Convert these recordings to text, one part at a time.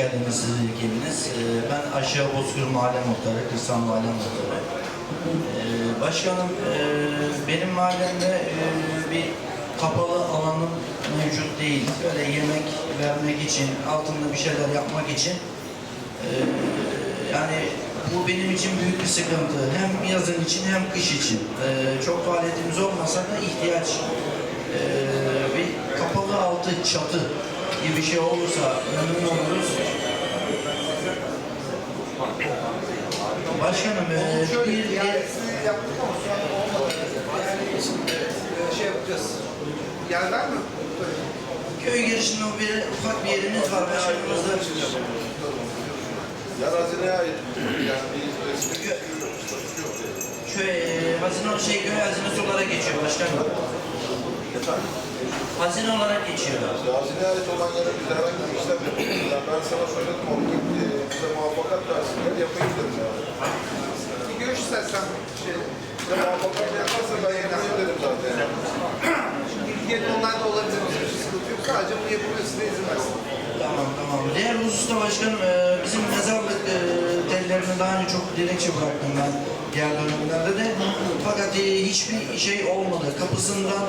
geldiniz siz ilk eviniz. Ee, ben Aşağı Bozkır Mahalle Muhtarı, Kırsal Mahalle Muhtarı. Ee, başkanım, e, benim mahallemde e, bir kapalı alanım mevcut değil. Böyle yemek vermek için, altında bir şeyler yapmak için e, yani bu benim için büyük bir sıkıntı. Hem yazın için hem kış için. Çok faaliyetimiz olmasa da ihtiyaç e, bir kapalı altı çatı gibi bir şey olursa memnun oluruz. Başkanım, e, Şöyle bir, iadesini yaptık ama şu an olmadı. Yani şimdi e, şey yapacağız. Yer var mı? köy girişinde o bir ufak bir yerimiz var. Başkanımız da Yer hazineye ait. Yani bir resmi statüsü yok. köy, e, hazine, şey, köy hazinesi olarak geçiyor başkanım. Efendim? Hazine olarak geçiyor. Hazineye ait olan yere biz herhangi bir işlem yapıyoruz. Yani ben sana söyledim onu git e, bize muvaffakat versinler yapayım dedim yani. Bir görüş istersen şey. Bize muvaffakat yaparsa ben yapayım dedim zaten. Şimdi diğer konularda olabilir. Bir sıkıntı yok. Sadece bunu yapılmasına izin versin. Tamam tamam. Diğer hususta başkanım e, bizim mezarlık e, daha önce çok dilekçe bıraktım ben diğer dönemlerde de. Fakat e, hiçbir şey olmadı. Kapısından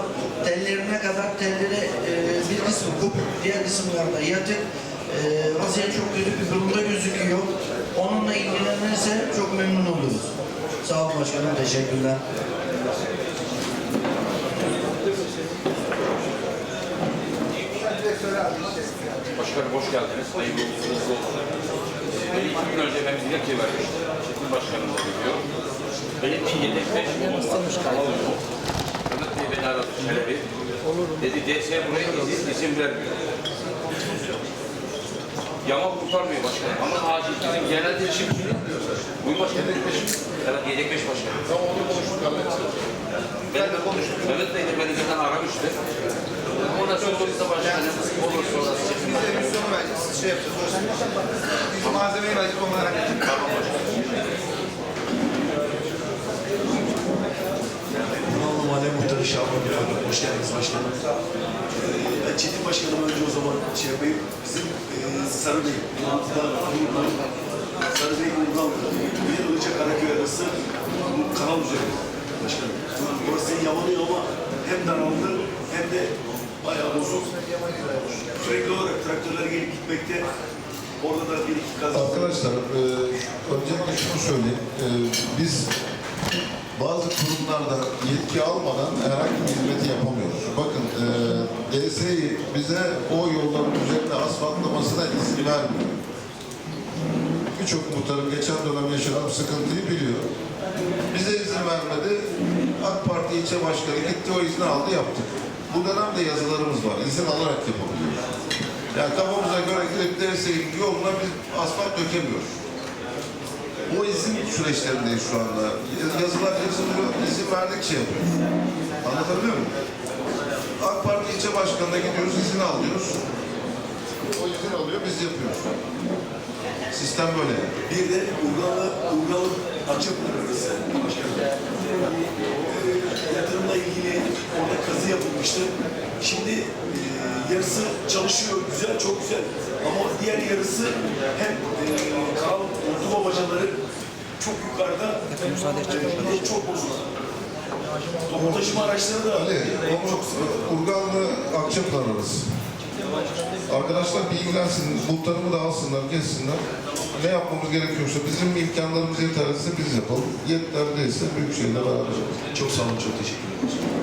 tellerine kadar telleri e, bir kısmı kopuk, diğer kısımlarda yatık. E, vaziyet çok kötü bir durumda gözüküyor. Onunla ilgilenirse çok memnun oluruz. Sağ olun başkanım. Teşekkürler. Başkanım hoş geldiniz. Hayırlı uğurlu olsun. Ee, iki gün önce ben dilekçe vermiştim. Çetin Başkanım da biliyor. Benim bir yedek beş yok. Mehmet Bey beni aradı Çelebi. Dedi DS buraya izin, izin vermiyor. Yama kurtarmıyor başkanım. Ama acil bizim genel değişim Buyur başkanım. Evet yedek beş başkanım. Tamam onu konuştuk. Ben de konuştum. Mehmet Bey de beni zaten aramıştı. Ondan sonra olursa başkanım olur sonrası çekin Biz de emisyonu vereceğiz. Siz şey yapacağız. Biz malzemeyi verecek onlara. Kanallı Muhtarı Şaban Güler. Hoş geldiniz başkanım. Ee, ben Çetin Başkanım önce o zaman şey yapayım. Bizim e, Sarıbey, Yunanlı, Sarıbey Yunanlı, bir Ilıca Karaköy arası bu kanal üzerinde başkanım. Burası yamanıyor ama hem daraldı hem de bayağı bozuk. Sürekli olarak traktörler gelip gitmekte. Orada da bir iki kaz. Arkadaşlar, e, öncelikle şunu söyleyeyim. E, biz bazı kurumlarda yetki almadan herhangi bir hizmeti yapamıyoruz. Bakın, e, DSİ bize o yolların üzerinde asfaltlamasına izin vermiyor. Birçok muhtarım geçen dönem yaşadığım sıkıntıyı biliyor. Bize izin vermedi. AK Parti ilçe başkanı gitti o izni aldı yaptık. Bu dönemde yazılarımız var. İzin alarak yapabiliyoruz. Yani kafamıza göre gidip DSİ'nin yoluna biz asfalt dökemiyoruz. O izin süreçlerindeyiz şu anda. Yazılar yazılıyor, izin verdikçe yapıyoruz. Anlatabiliyor muyum? AK Parti ilçe başkanına gidiyoruz, izin alıyoruz. O izin alıyor, biz yapıyoruz. Sistem böyle. Bir de Urgalı, Urgalı açık başkanım. Ee, yatırımla ilgili orada kazı yapılmıştı. Şimdi e, yarısı çalışıyor, güzel, çok güzel. Ama diğer yarısı hem e, kanal orta bacaları çok yukarıda hem de çok bozuk. Toplu taşıma araçları da Ali, çok sıkıntı. Urganlı Akçaplar arası. Arkadaşlar bilgilensin, muhtarımı da alsınlar, geçsinler. Ne yapmamız gerekiyorsa, bizim imkanlarımız yeterliyse biz yapalım. Yeterliyse büyük şeyle beraber yapalım. Çok sağ olun, çok teşekkür ederim.